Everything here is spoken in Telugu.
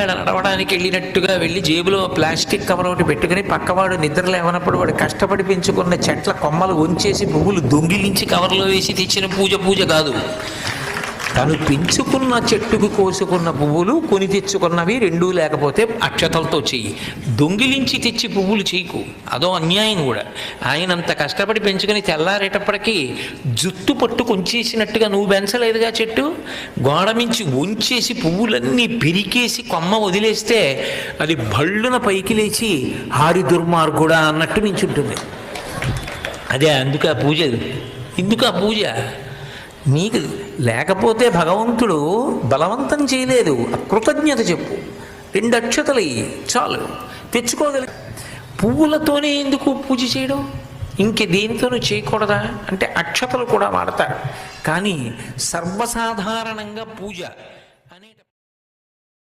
నడవడానికి వెళ్ళినట్టుగా వెళ్ళి జేబులో ప్లాస్టిక్ కవర్ ఒకటి పెట్టుకుని పక్కవాడు నిద్ర లేవనప్పుడు వాడు కష్టపడి పెంచుకున్న చెట్ల కొమ్మలు ఉంచేసి పువ్వులు దొంగిలించి కవర్లో వేసి తెచ్చిన పూజ పూజ కాదు. తను పెంచుకున్న చెట్టుకు కోసుకున్న పువ్వులు కొని తెచ్చుకున్నవి రెండూ లేకపోతే అక్షతలతో చెయ్యి. దొంగిలించి తెచ్చి పువ్వులు చేయకు అదో అన్యాయం కూడా. ఆయన అంత కష్టపడి పెంచుకుని తెల్లారేటప్పటికీ జుట్టు పట్టు కొంచేసినట్టుగా నువ్వు పెంచలేదుగా చెట్టు? గోడ మించి ఉంచేసి పువ్వులన్నీ పిరికేసి కొమ్మ వదిలేస్తే అది భళ్ళున పైకి లేచి హారి దుర్మార్గుడా అన్నట్టు మించుంటుంది. అదే అందుకు ఆ పూజ ఎందుకు ఆ పూజ? నీకు లేకపోతే భగవంతుడు బలవంతం చేయలేదు. కృతజ్ఞత చెప్పు. రెండు అక్షతలు చాలు. తెచ్చుకోగలి. పువ్వులతోనే ఎందుకు పూజ చేయడం? ఇంక దేనితోనూ చేయకూడదా? అంటే అక్షతలు కూడా వాడతారు. కానీ సర్వసాధారణంగా పూజ.